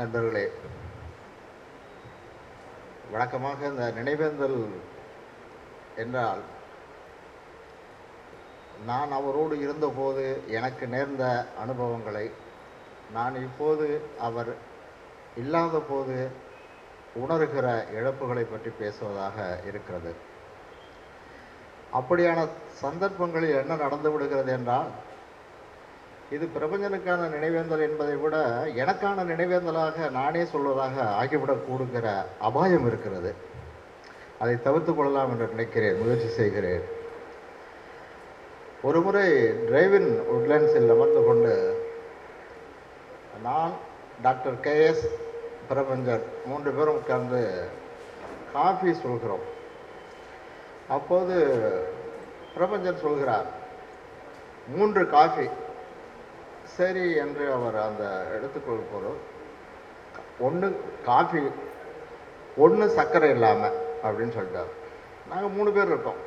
நண்பர்களே வழக்கமாக இந்த நினைவேந்தல் என்றால் நான் அவரோடு இருந்தபோது எனக்கு நேர்ந்த அனுபவங்களை நான் இப்போது அவர் இல்லாத போது உணர்கிற இழப்புகளை பற்றி பேசுவதாக இருக்கிறது. அப்படியான சந்தர்ப்பங்களில் என்ன நடந்து விடுகிறது என்றால் இது பிரபஞ்சனுக்கான நினைவேந்தல் என்பதை விட எனக்கான நினைவேந்தலாக நானே சொல்வதாக ஆகிவிடக்கூடுங்கிற அபாயம் இருக்கிறது. அதை தவிர்த்து கொள்ளலாம் என்று நினைக்கிறேன். முயற்சி செய்கிறேன். ஒருமுறை டிரைவின் உட்லேண்ட்ஸில் அமர்ந்து கொண்டு நான் டாக்டர் கே எஸ் பிரபஞ்சன் மூன்று பேரும் உட்கார்ந்து காஃபி சொல்கிறோம். அப்போது பிரபஞ்சன் சொல்கிறார் மூன்று காஃபி சரி என்று அவர் அந்த எடுத்துக்கொள் போகிறோம் ஒன்று காஃபி ஒன்று சர்க்கரை இல்லாமல் அப்படின்னு சொல்லிட்டார். நாங்கள் மூணு பேர் இருக்கோம்.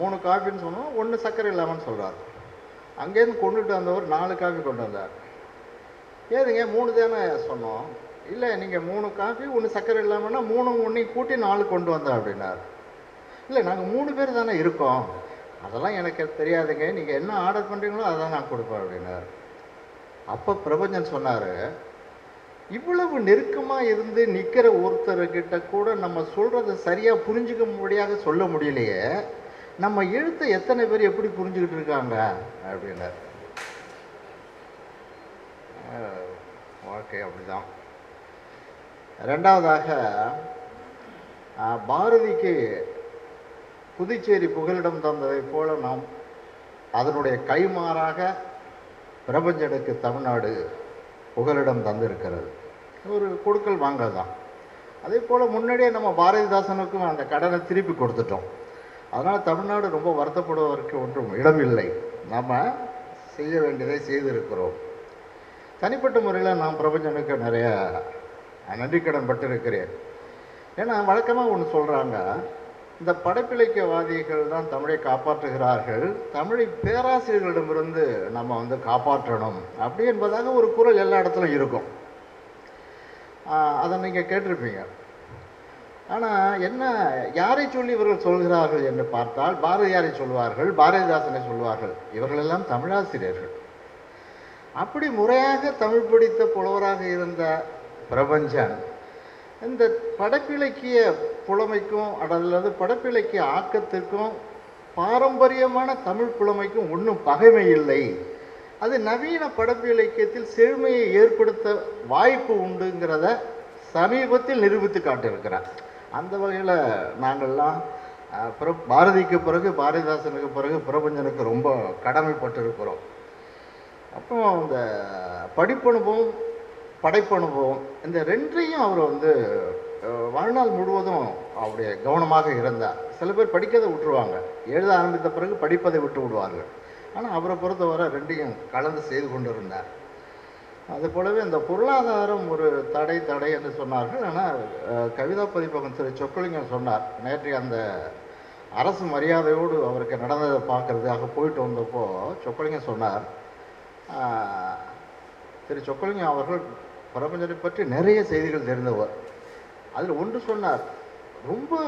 மூணு காஃபின்னு சொன்னோம் ஒன்று சர்க்கரை இல்லாமல்னு சொல்கிறார் அங்கேருந்து கொண்டுட்டு வந்தவர் நாலு காஃபி கொண்டு வந்தார். ஏதுங்க மூணு தானே சொன்னோம். இல்லை நீங்கள் மூணு காஃபி ஒன்று சர்க்கரை இல்லாமல்னா மூணு ஒன்றையும் கூட்டி நாலு கொண்டு வந்தேன் அப்படின்னார். இல்லை நாங்கள் மூணு பேர் தானே இருக்கோம். அதெல்லாம் எனக்கு தெரியாதுங்க. நீங்கள் என்ன ஆர்டர் பண்ணுறீங்களோ அதான் நான் கொடுப்பேன் அப்படின்னார். அப்போ பிரபஞ்சன் சொன்னார் இவ்வளவு நெருக்கமாக இருந்து நிற்கிற ஒருத்தர்கிட்ட கூட நம்ம சொல்கிறத சரியாக புரிஞ்சுக்க முடியாத சொல்ல முடியலையே. நம்ம எழுத்தை எத்தனை பேர் எப்படி புரிஞ்சுக்கிட்டு இருக்காங்க? அப்படின்னார். வாழ்க்கை அப்படிதான். ரெண்டாவதாக பாரதிக்கு புதுச்சேரி புகலிடம் தந்ததைப் போல நாம் அதனுடைய கைமாறாக பிரபஞ்சனுக்கு தமிழ்நாடு புகலிடம் தந்திருக்கிறது. ஒரு கொடுக்கல் வாங்கல் தான். அதே போல் முன்னாடியே நம்ம பாரதிதாசனுக்கும் அந்த கடனை திருப்பி கொடுத்துட்டோம். அதனால் தமிழ்நாடு ரொம்ப வருத்தப்படுவதற்கு ஒன்றும் இடமில்லை. நாம் செய்ய வேண்டியதை செய்திருக்கிறோம். தனிப்பட்ட முறையில் நான் பிரபஞ்சனுக்கு நிறைய நன்றிக்கடன் பட்டிருக்கிறேன். ஏன்னா வழக்கமாக ஒன்று சொல்கிறாங்க இந்த படைப்பிலக்கியவாதிகள் தான் தமிழை காப்பாற்றுகிறார்கள். தமிழை பேராசிரியர்களிடமிருந்து நம்ம வந்து காப்பாற்றணும். அப்படி என்பதாக ஒரு குரல் எல்லா இடத்துலையும் இருக்கும். அதை நீங்கள் கேட்டிருப்பீங்க. ஆனால் என்ன யாரை சொல்லி இவர்கள் சொல்கிறார்கள் என்று பார்த்தால் பாரதியாரை சொல்வார்கள் பாரதிதாசனை சொல்வார்கள். இவர்களெல்லாம் தமிழாசிரியர்கள். அப்படி முறையாக தமிழ் பிடித்த புலவராக இருந்த பிரபஞ்சன் இந்த படைப்பிலக்கிய புலமைக்கும் அல்லது படைப்பிலக்கிய ஆக்கத்திற்கும் பாரம்பரியமான தமிழ் புலமைக்கும் ஒன்றும் பகைமை இல்லை. அது நவீன படைப்பு இலக்கியத்தில் செழுமையை ஏற்படுத்த வாய்ப்பு உண்டுங்கிறத சமீபத்தில் நிரூபித்து காட்டியிருக்கிறார். அந்த வகையில் நாங்கள்லாம் பிற பாரதிக்கு பிறகு பாரதிதாசனுக்கு பிறகு பிரபஞ்சனுக்கு ரொம்ப கடமைப்பட்டிருக்கிறோம். அப்புறம் இந்த படிப்பனுபவம் படைப்பனுபவம் இந்த ரெண்டையும் அவர் வந்து வாழ்நாள் முழுவதும் அவருடைய கவனமாக இருந்தார். சில பேர் படிக்கிறதை விட்டுருவாங்க. எழுத ஆரம்பித்த பிறகு படிப்பதை விட்டு விடுவார்கள். ஆனால் அவரை பொறுத்தவரை ரெண்டையும் கலந்து செய்து கொண்டிருந்தார். அது போலவே இந்த பொருளாதாரம் ஒரு தடை தடை என்று சொன்னார்கள். ஆனால் கவிதா பதிப்பகம் திரு. சொக்கலிங்கம் சொன்னார் நேற்றைய அந்த அரசு மரியாதையோடு அவருக்கு நடந்ததை பார்க்கறதுக்காக போயிட்டு வந்தப்போ சொக்கலிங்கம் சொன்னார் திரு சொக்கலிங்கம் அவர்கள் பிரபஞ்சனை பற்றி நிறைய செய்திகள் தெரிந்தவர். அதில் ஒன்று சொன்னார் ரொம்ப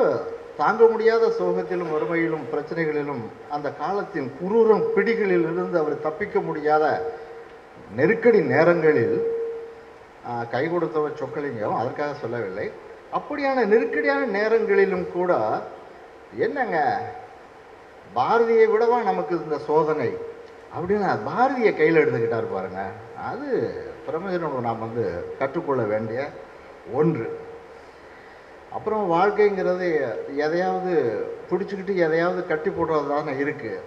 தாங்க முடியாத சோகத்திலும் வறுமையிலும் பிரச்சனைகளிலும் அந்த காலத்தின் குரூரம் பிடிகளில் இருந்து அவர் தப்பிக்க முடியாத நெருக்கடி நேரங்களில் கை கொடுத்தவர் சொக்கலிங்கம். அதற்காக சொல்லவில்லை. அப்படியான நெருக்கடியான நேரங்களிலும் கூட என்னங்க? பாரதியை விடவா நமக்கு இந்த சோதனை? அப்படின்னு பாரதியை கையில் எடுத்துக்கிட்டார் பாருங்க. அது பிரபஞ்சனோட நாம் வந்து கற்றுக்கொள்ள வேண்டிய ஒன்று. அப்புறம் வாழ்க்கைங்கிறது எதையாவது பிடிச்சிக்கிட்டு எதையாவது கட்டி போடுறது தானே இருக்குது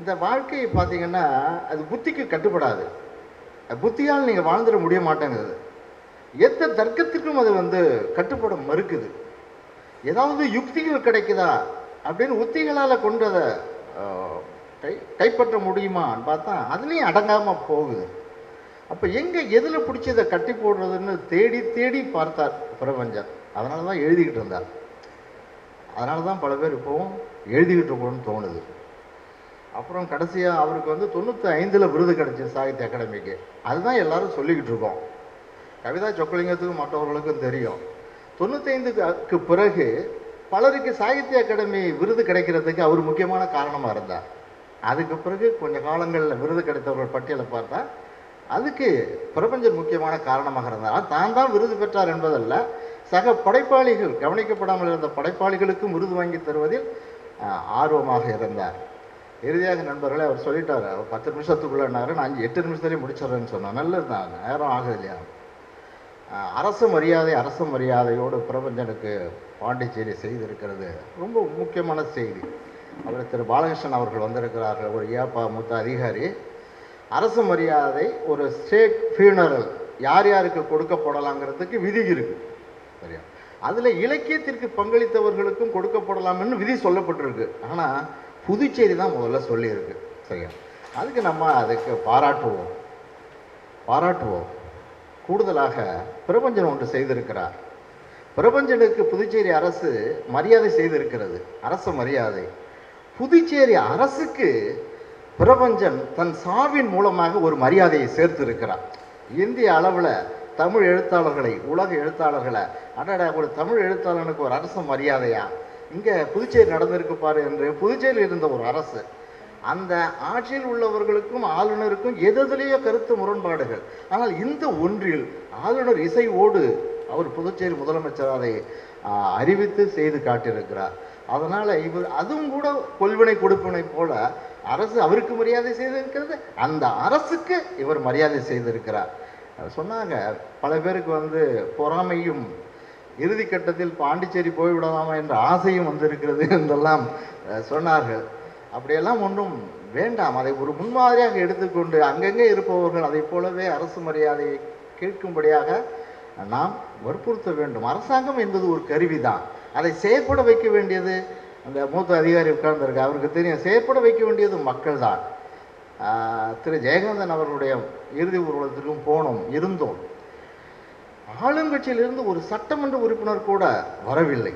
இந்த வாழ்க்கை பார்த்தீங்கன்னா அது புத்திக்கு கட்டுப்படாது. புத்தியால் நீங்கள் வாழ்ந்துட முடிய மாட்டேங்குது. எந்த தர்க்கத்திற்கும் அது வந்து கட்டுப்பட மறுக்குது. ஏதாவது யுக்திகள் கிடைக்குதா அப்படின்னு உத்திகளால் கொண்டு அதை கை கைப்பற்ற முடியுமான்னு பார்த்தா அதுலேயும் அடங்காமல் போகுது. அப்போ எங்கே எதில் பிடிச்சி இதை கட்டி போடுறதுன்னு தேடி தேடி பார்த்தார் பிரபஞ்சன் அதனால தான் எழுதிக்கிட்டு இருந்தார். அதனால தான் பல பேர் இப்போவும் எழுதிக்கிட்டு இருக்கணும்னு தோணுது. அப்புறம் கடைசியாக அவருக்கு வந்து தொண்ணூற்றி ஐந்தில் விருது கிடச்சி சாகித்ய அகாடமிக்கு. அதுதான் எல்லாரும் சொல்லிக்கிட்டு இருக்கோம். கவிதா சொக்கலிங்கத்துக்கும் மற்றவர்களுக்கும் தெரியும். தொண்ணூத்தைந்துக்கு பிறகு பலருக்கு சாகித்ய அகாடமி விருது கிடைக்கிறதுக்கு அவர் முக்கியமான காரணமாக இருந்தார். அதுக்கு பிறகு கொஞ்ச காலங்களில் விருது கிடைத்தவர்கள் பட்டியலை பார்த்தா அதுக்கு பிரபஞ்சன் முக்கியமான காரணமாக இருந்தாலும் தான் தான் விருது பெற்றார் என்பதல்ல சக படைப்பாளிகள் கவனிக்கப்படாமல் இருந்த படைப்பாளிகளுக்கும் விருது வாங்கி தருவதில் ஆர்வமாக இருந்தார். இறுதியாக நண்பர்களே அவர் சொல்லிட்டார் அவர் பத்து நிமிஷத்துக்குள்ளனாரு நான் அஞ்சு எட்டு நிமிஷத்துலேயே முடிச்சிடுறேன்னு சொன்னேன் நல்லது தான் நேரம் ஆகுது இல்லையா அரசு மரியாதை அரசு மரியாதையோடு பிரபஞ்சனுக்கு பாண்டிச்சேரி செய்திருக்கிறது. ரொம்ப முக்கியமான செய்தி. அவர் திரு பாலகிருஷ்ணன் அவர்கள் வந்திருக்கிறார்கள். ஒரு ஏப்பா மூத்த அதிகாரி. அரசு மரியாதை ஒரு ஸ்டேட் ஃபியூனரல் யார் யாருக்கு கொடுக்கப்படலாங்கிறதுக்கு விதி இருக்கு. சரியா? அதில் இலக்கியத்திற்கு பங்களித்தவர்களுக்கும் கொடுக்கப்படலாம்னு விதி சொல்லப்பட்டிருக்கு. ஆனால் புதுச்சேரி தான் முதல்ல சொல்லியிருக்கு. சரியா? அதுக்கு நம்ம அதுக்கு பாராட்டுவோம். பாராட்டுவோம். கூடுதலாக பிரபஞ்சன் ஒன்று செய்திருக்கிறார். பிரபஞ்சனுக்கு புதுச்சேரி அரசு மரியாதை செய்திருக்கிறது. அரசு மரியாதை. புதுச்சேரி அரசுக்கு பிரபஞ்சன் தன் சாவின் மூலமாக ஒரு மரியாதையை சேர்த்திருக்கிறார். இந்திய அளவில் தமிழ் எழுத்தாளர்களை உலக எழுத்தாளர்களை அடடா ஒரு தமிழ் எழுத்தாளனுக்கு ஒரு அரசு மரியாதையா? இங்கே புதுச்சேரி நடந்திருக்கு பாரு என்று புதுச்சேரியில் இருந்த ஒரு அரசு. அந்த ஆட்சியில் உள்ளவர்களுக்கும் ஆளுநருக்கும் எதிலேயோ கருத்து முரண்பாடுகள். ஆனால் இந்த ஒன்றில் ஆளுநர் இசைவோடு அவர் புதுச்சேரி முதலமைச்சர் அதை அறிவித்து செய்து காட்டியிருக்கிறார். அதனால் இவர் அதுவும் கூட கொள்வினை கொடுப்பினை போல அரசு அவருக்கு மரியாதை செய்திருக்கிறது அந்த அரசுக்கு இவர் மரியாதை செய்திருக்கிறார். சொன்னாங்க பல பேருக்கு வந்து பொறாமையும் இறுதி கட்டத்தில் பாண்டிச்சேரி போய்விடலாமா என்ற ஆசையும் வந்திருக்கிறது என்றெல்லாம் சொன்னார்கள். அப்படியெல்லாம் ஒன்றும் வேண்டாம். அதை ஒரு முன்மாதிரியாக எடுத்துக்கொண்டு அங்கங்கே இருப்பவர்கள் அதை போலவே அரசு மரியாதையை கேட்கும்படியாக நாம் வற்புறுத்த வேண்டும். அரசாங்கம் என்பது ஒரு கருவிதான். அதை செயற்பட வைக்க வேண்டியது அந்த மூத்த அதிகாரி உட்கார்ந்துருக்கு அவருக்கு தெரியும் செயற்பட வைக்க வேண்டியது மக்கள் தான் திரு ஜெயகாந்தன் அவர்களுடைய இறுதி ஊர்வலத்திற்கும் போனோம் இருந்தோம். ஆளுங்கட்சியிலிருந்து ஒரு சட்டமன்ற உறுப்பினர் கூட வரவில்லை.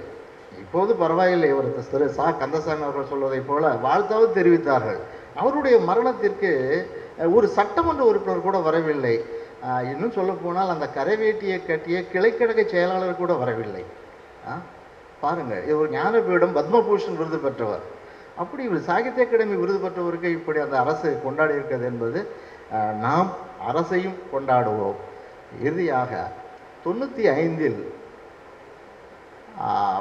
இப்போது பரவாயில்லை இவர் திரு சா கந்தசாமி அவர்கள் சொல்வதைப் போல வாழ்த்தாவது தெரிவித்தார்கள். அவருடைய மரணத்திற்கு ஒரு சட்டமன்ற உறுப்பினர் கூட வரவில்லை. இன்னும் சொல்ல போனால் அந்த கரைவேட்டியை கட்டிய கிளைக்கழக செயலாளர் கூட வரவில்லை. பாருங்க இவர் ஞானபீடம் பத்மபூஷன் விருது பெற்றவர். அப்படி இவர் சாகித்ய அகாடமி விருது பெற்றவருக்கு இப்படி அந்த அரசு கொண்டாடி இருக்கிறது என்பது அஹ், நாம் அரசையும் கொண்டாடுவோம். இறுதியாக தொண்ணூற்றி ஐந்தில்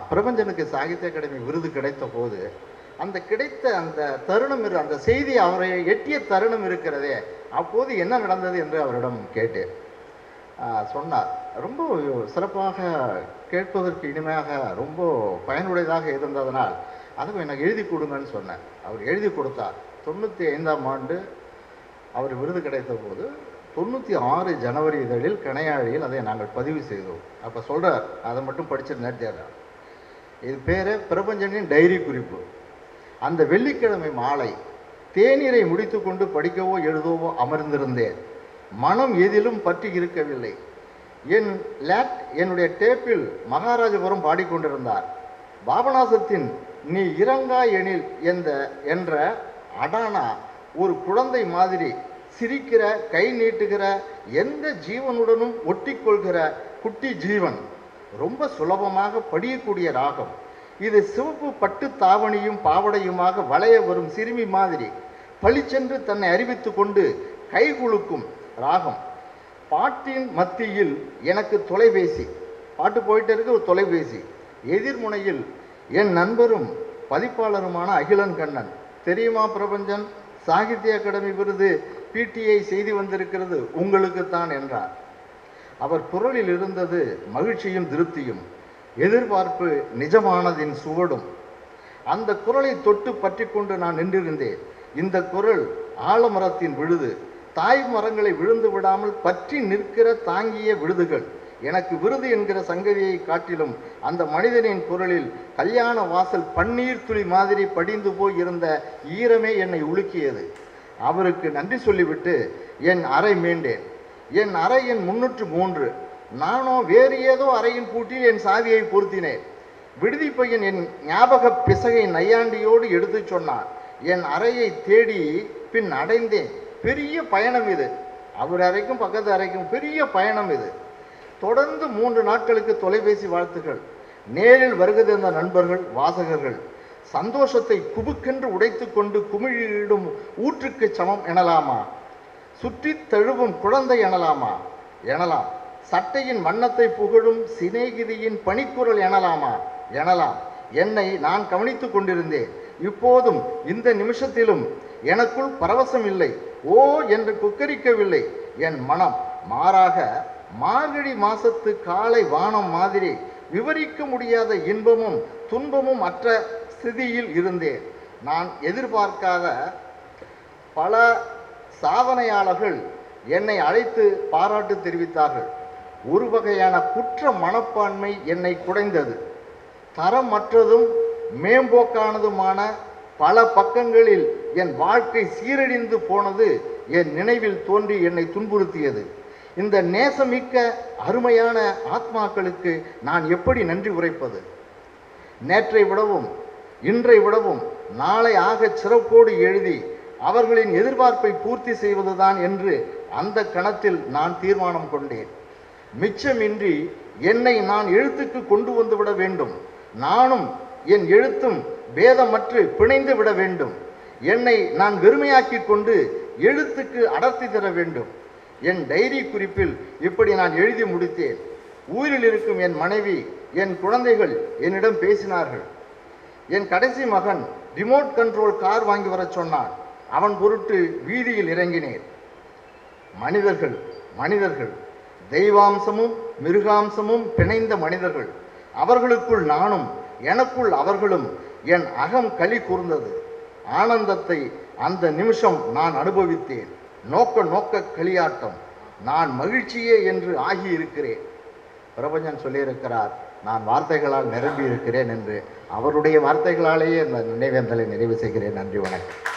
பிரபஞ்சனுக்கு சாகித்ய அகாடமி விருது கிடைத்த போது அந்த கிடைத்த அந்த தருணம் இரு அந்த செய்தி அவரை எட்டிய தருணம் இருக்கிறதே அப்போது என்ன நடந்தது என்று அவரிடம் கேட்டேன். ஆஹ் சொன்னார். ரொம்ப சிறப்பாக கேட்பதற்கு இனிமையாக ரொம்ப பயனுடையதாக இருந்ததனால் அதுவும் எனக்கு எழுதி கொடுங்கன்னு சொன்னேன். அவர் எழுதி கொடுத்தார். தொண்ணூற்றி ஐந்தாம் ஆண்டு அவர் விருது கிடைத்த போது தொண்ணூற்றி ஆறு ஜனவரி இதழில் கணையாழியில் அதை நாங்கள் பதிவு செய்தோம். அப்போ சொல்கிறார் அதை மட்டும் படிச்சு நேர்த்தியார் இது பேர் பிரபஞ்சனின் டைரி குறிப்பு. அந்த வெள்ளிக்கிழமை மாலை தேநீரை முடித்துக்கொண்டு படிக்கவோ எழுதவோ அமர்ந்திருந்தேன். மனம் எதிலும் பற்றி இருக்கவில்லை. என் லேட் என்னுடைய டேப்பில் மகாராஜபுரம் பாடிக்கொண்டிருந்தார். பாபநாசத்தின் நீ இறங்கா எனில் எந்த என்ற அடானா ஒரு குழந்தை மாதிரி சிரிக்கிற கை நீட்டுகிற எந்த ஜீவனுடனும் ஒட்டிக்கொள்கிற குட்டி ஜீவன். ரொம்ப சுலபமாக படியக்கூடிய ராகம். இது சிவப்பு பட்டு தாவணியும் பாவடையுமாக வளைய வரும் சிறுமி மாதிரி. பளிச்சென்று தன்னை அறிவித்து கொண்டு கைகுலுக்கும் ராகம். பாட்டின் மத்தியில் எனக்கு தொலைபேசி. பாட்டு போயிட்டு இருக்கு ஒரு தொலைபேசி. எதிர்முனையில் என் நண்பரும் பதிப்பாளருமான அகிலன் கண்ணன். தெரியுமா பிரபஞ்சன்? சாகித்ய அகாடமி விருது பிடிஐ செய்தி வந்திருக்கிறது உங்களுக்குத்தான் என்றார். அவர் குரலில் இருந்தது மகிழ்ச்சியும் திருப்தியும். எதிர்பார்ப்பு நிஜமானதின் சுவடும். அந்த குரலை தொட்டு பற்றி கொண்டு நான் நின்றிருந்தேன். இந்த குரல் ஆலமரத்தின் விழுது. தாய் மரங்களை விழுந்து விடாமல் பற்றி நிற்கிற தாங்கிய விழுதுகள் எனக்கு விருது என்கிற சங்கதியை காட்டிலும் அந்த மனிதனின் குரலில் கல்யாண வாசல் பன்னீர் துளி மாதிரி படிந்து போய் இருந்த ஈரமே என்னை உலுக்கியது. அவருக்கு நன்றி சொல்லிவிட்டு என் அறை மீண்டேன். என் அறை என் முன்னூற்று மூன்று. நானோ வேறு ஏதோ அறையின் பூட்டில் என் சாவியை பொருத்தினேன். விடுதி பையன் என் ஞாபக பிசகை நையாண்டியோடு எடுத்துச் சொன்னான் என் அறையை தேடி பின் அடைந்தேன். பெரிய பயணம் இது. அவர் அறைக்கும் பக்கத்து அறைக்கும் பெரிய பயணம் இது. தொடர்ந்து மூன்று நாட்களுக்கு தொலைபேசி வாழ்த்துக்கள். நேரில் வருகை தந்த நண்பர்கள் வாசகர்கள் சந்தோஷத்தை குபுக்கென்று உடைத்து கொண்டு குமிழிடும் ஊற்றுக்கு சமம் எனலாமா? சுற்றித் தழுவும் குழந்தை எனலாமா? எனலாம். சட்டையின் வண்ணத்தை புகழும் சிநேகிதியின் பணிக்குரல் எனலாமா? எனலாம். என்னை நான் கவனித்துக் கொண்டிருந்தேன். இப்போதும் இந்த நிமிஷத்திலும் எனக்குள் பரவசம் இல்லை. ஓ என்று குக்கரிக்கவில்லை. என் மனம் மாறாக மார்கழி மாசத்து காலை வானம் மாதிரி விவரிக்க முடியாத இன்பமும் துன்பமும் அற்ற ஸ்திதியில் இருந்தேன். நான் எதிர்பார்க்காத பல சாதனையாளர்கள் என்னை அழைத்து பாராட்டு தெரிவித்தார்கள். ஒரு வகையான குற்ற மனப்பான்மை என்னை குடைந்தது. தரமற்றதும் மேம்போக்கானதுமான பல பக்கங்களில் என் வாழ்க்கை சீரழிந்து போனது என் நினைவில் தோன்றி என்னை துன்புறுத்தியது. இந்த நேசமிக்க அருமையான ஆத்மாக்களுக்கு நான் எப்படி நன்றி உரைப்பது? நேற்றை விடவும் இன்றை விடவும் நாளை ஆகச் சிறப்போடு எழுதி அவர்களின் எதிர்பார்ப்பை பூர்த்தி செய்வதுதான் என்று அந்த கணத்தில் நான் தீர்மானம் கொண்டேன். மிச்சமின்றி என்னை நான் எழுத்துக்கு கொண்டு வந்து விட வேண்டும். நானும் என் எழுத்தும் பேதமற்று பிணைந்து விட வேண்டும். என்னை நான் வெறுமையாக்கி கொண்டு எழுத்துக்கு அடர்த்தி தர வேண்டும். என் டைரி குறிப்பில் இப்படி நான் எழுதி முடித்தேன். ஊரில் இருக்கும் என் மனைவி என் குழந்தைகள் என்னிடம் பேசினார்கள். என் கடைசி மகன் ரிமோட் கண்ட்ரோல் கார் வாங்கி வரச் சொன்னான். அவன் பொருட்டு வீதியில் இறங்கினேன். மனிதர்கள் மனிதர்கள் தெய்வாம்சமும் மிருகாம்சமும் பிணைந்த மனிதர்கள். அவர்களுக்குள் நானும் எனக்குள் அவர்களும் என் அகம் களி கூர்ந்தது. ஆனந்தத்தை அந்த நிமிஷம் நான் அனுபவித்தேன். நோக்க நோக்க களியாட்டம். நான் மகிழ்ச்சியே என்று ஆகியிருக்கிறேன். பிரபஞ்சன் சொல்லியிருக்கிறார் நான் வார்த்தைகளால் நிரம்பி இருக்கிறேன் என்று. அவருடைய வார்த்தைகளாலேயே இந்த நினைவேந்தலை நிறைவு செய்கிறேன். நன்றி வணக்கம்.